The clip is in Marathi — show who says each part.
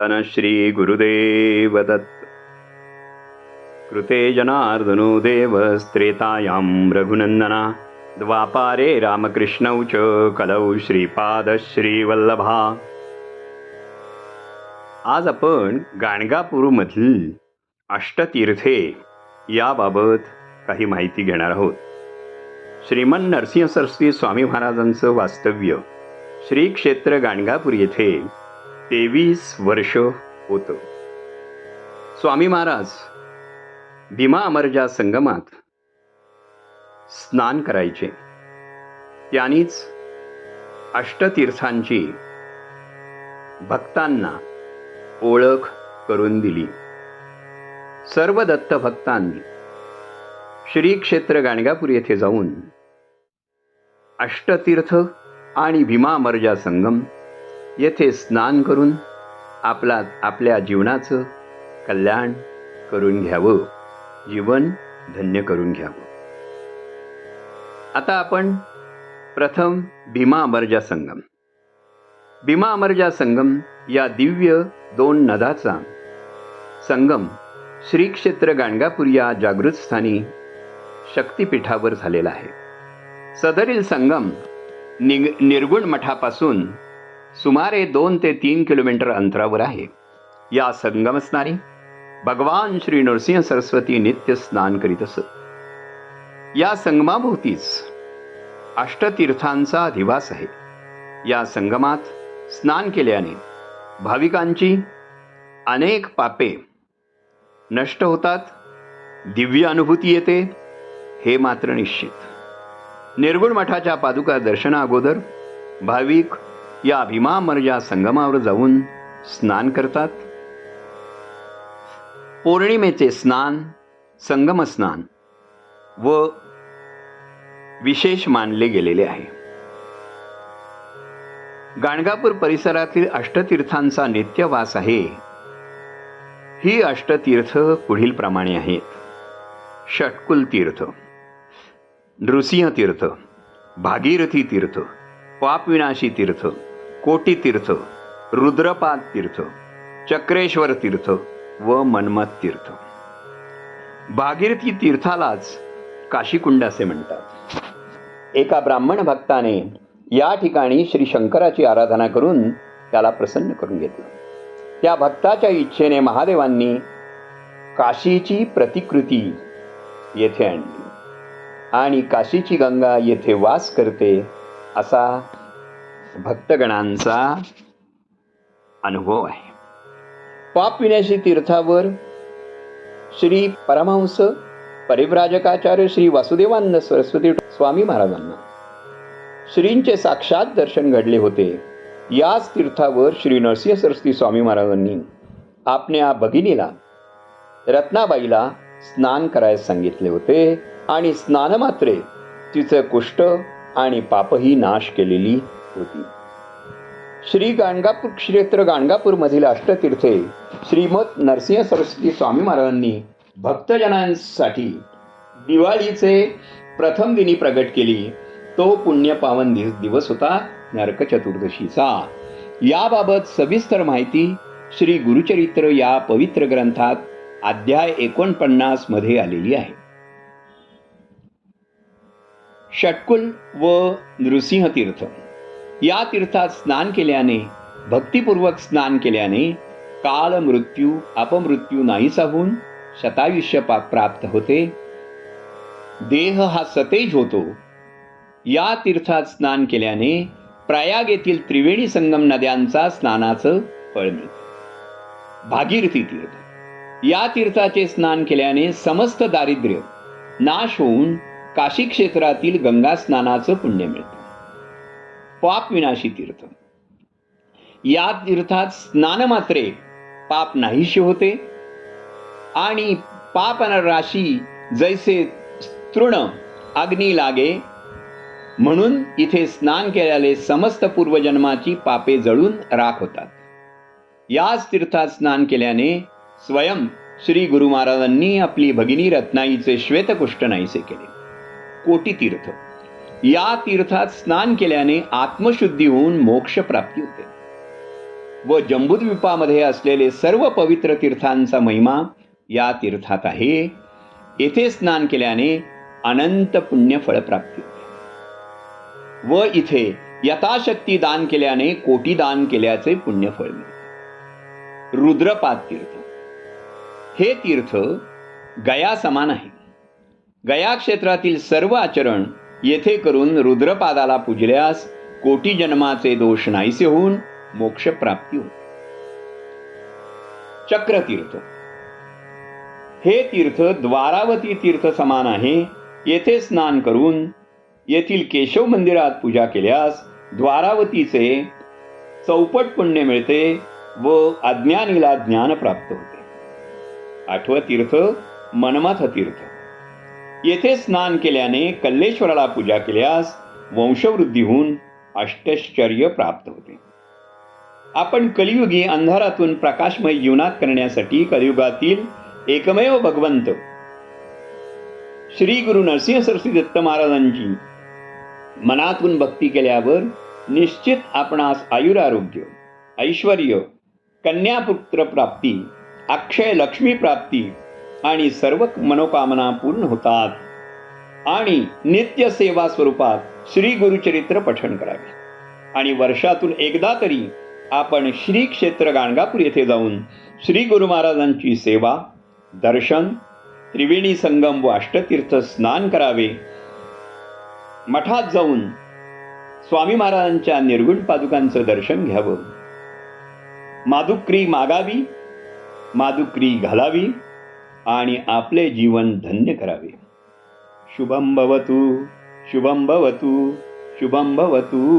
Speaker 1: तन श्री गुरुदेव दत्त कृते जनार्दनो देवस्त्रेतायां रघुनन्दना। द्वापारे रामकृष्णौ च कलौ श्रीपादश्रीवल्लभा। आज आपण गाणगापूरमधील अष्टतीर्थे याबाबत काही माहिती घेणार आहोत. श्रीमन नरसिंह सरस्वती स्वामी महाराजांचं वास्तव्य श्री क्षेत्र गाणगापूर येथे तेवीस वर्ष होतं. स्वामी महाराज भीमा अमरजा संगमात स्नान करायचे. त्यानीच अष्टतीर्थांची भक्तांना ओळख करून दिली. सर्व दत्त भक्तांनी श्री क्षेत्र गाणगापूर येथे जाऊन अष्टतीर्थ आणि भीमा अमरजा संगम येथे स्नान करून आपला आपल्या जीवनाचं कल्याण करून घ्यावं जीवन धन्य करून घ्यावं. आता आपण प्रथम भीमा अमरजा संगम. भीमा अमरजा संगम या दिव्य दोन नदाचा संगम श्री क्षेत्र गाणगापूर या जागृत स्थानी शक्तिपीठावर झालेला आहे. सदरील संगम निग निर्गुण मठापासून सुमारे दोन ते तीन किलोमीटर अंतरावर आहे. या संगमस्नानी भगवान श्री नृसिंह सरस्वती नित्य स्नान करीत असत. या संगमाभोवतीच अष्टतीर्थांचा अधिवास आहे. या संगमात स्नान केल्याने भाविकांची अनेक पापे नष्ट होतात. दिव्य अनुभूती येते. हे मात्र निश्चित. निर्गुण मठाच्या पादुका दर्शना अगोदर भाविक या भीमामर्जा संगमावर जाऊन स्नान करतात. पौर्णिमेचे स्नान संगम स्नान व विशेष मानले गेलेले आहे. गाणगापूर परिसरातील अष्टतीर्थांचा नित्यवास आहे. ही अष्टतीर्थ पुढील प्रमाणे आहेत. षटकुल तीर्थ नृसिंह तीर्थ भागीरथी तीर्थ पापविनाशी तीर्थ कोटी तीर्थ रुद्रपाद तीर्थ चक्रेश्वर तीर्थ व मन्मथ तीर्थ भागीरथी तीर्थालाच काशीकुंड असे म्हणतात. एका ब्राह्मण भक्ताने या ठिकाणी श्री शंकराची आराधना करून त्याला प्रसन्न करून घेतलं. त्या भक्ताच्या इच्छेने महादेवांनी काशीची प्रतिकृती येथे आणली. आणि काशीची गंगा येथे वास करते असा भक्तगणांचा अनुभव आहे. पाप विनाशी तीर्थावर श्री परमहंस परिव्राजकाचार्य श्री वासुदेवानंद सरस्वती स्वामी महाराजांना श्रींचे साक्षात दर्शन घडले होते. याच तीर्थावर श्री नरसिंह सरस्वती स्वामी महाराजांनी आपल्या भगिनीला रत्नाबाईला स्नान करायला सांगितले होते आणि स्नानमात्रे तिचं कुष्ठ आणि पापही नाश केलेली होती. श्री गाणगापूर क्षेत्र गाणगापूरमधील अष्टतीर्थे श्रीमत नरसिंह सरस्वती स्वामी महाराजांनी भक्तजनांसाठी दिवाळीचे प्रथम दिनी प्रगट केली. तो पुण्य पावन दिवस होता नरक चतुर्दशीचा. याबाबत सविस्तर माहिती श्री गुरुचरित्र या पवित्र ग्रंथात अध्याय एकोणपन्नासमध्ये आलेली आहे. षटकुल व नृसिंह तीर्थ या तीर्थात स्नान केल्याने भक्तिपूर्वक स्नान केल्याने काल मृत्यू अपमृत्यू नाहीसा होऊन शतायुष्य प्राप्त होते. देह हा सतेज होतो. या तीर्थात स्नान केल्याने प्रयाग येथील त्रिवेणी संगम नद्यांचा स्नानाचं फळ मिळतं. भागीरथी तीर्थ. या तीर्थाचे स्नान केल्याने समस्त दारिद्र्य नाश होऊन काशी क्षेत्रातील गंगा स्नानाचं पुण्य मिळतं. पाप विनाशी तीर्थ. या तीर्थात स्नान मात्रे पाप नाहीशी होते आणि पाप राशी जैसे तृण अग्नी लागे म्हणून इथे स्नान केल्याने समस्त पूर्वजन्माची पापे जळून राख होतात. याच तीर्थात स्नान केल्याने स्वयं श्री गुरु महाराजांनी आपली भगिनी रत्नाईचे श्वेतकुष्ठ नाहीसे केले. कोटी तीर्थ. या तीर्थात स्नान केल्याने आत्मशुद्धी होऊन मोक्ष प्राप्ती होते. व जंबूद्वीपामध्ये असलेले सर्व पवित्र तीर्थांचा महिमा या तीर्थात आहे. येथे स्नान केल्याने अनंत पुण्य फळप्राप्ती होते. व इथे यथाशक्ती दान केल्याने कोटी दान केल्याचे पुण्यफळ मिळते. रुद्रपाद तीर्थ. हे तीर्थ गया समान आहे. गया क्षेत्रातील सर्व आचरण येथे करून रुद्रपादाला पूजल्यास कोटी जन्माचे दोष नाहीसे होऊन मोक्षप्राप्ती होते. चक्रतीर्थ. हे तीर्थ द्वारावती तीर्थ समान आहे. येथे स्नान करून येथील केशव मंदिरात पूजा केल्यास द्वारावतीचे चौपट पुण्य मिळते व अज्ञानीला ज्ञान प्राप्त होते. आठवं तीर्थ मनमथ तीर्थ. येथे स्नान केल्याने कल्लेश्वराला पूजा केल्यास वंशवृद्धी होऊन अष्टश्चर्य प्राप्त होते. आपण कलियुगी अंधारातून प्रकाशमय जीवनात करण्यासाठी कलियुगातील एकमेव भगवंत श्री गुरु नरसिंह सरस्वती दत्त महाराजांची मनातून भक्ती केल्यावर निश्चित आपणास आयुरारोग्य ऐश्वर कन्यापुत्र प्राप्ती अक्षय लक्ष्मी प्राप्ती आणि सर्व मनोकामना पूर्ण होतात. आणि नित्य सेवा स्वरूपात श्री गुरुचरित्र पठण करावे. आणि वर्षातून एकदा तरी आपण श्री क्षेत्र गाणगापूर येथे जाऊन श्री गुरु महाराजांची सेवा दर्शन त्रिवेणी संगम व अष्टतीर्थ स्नान करावे. मठात जाऊन स्वामी महाराजांच्या निर्गुण पादुकांचं दर्शन घ्यावं. माधुक्री मागावी माधुक्री घालावी आणि आपले जीवन धन्य करावे. शुभम भवतु शुभम भवतु शुभम भवतु.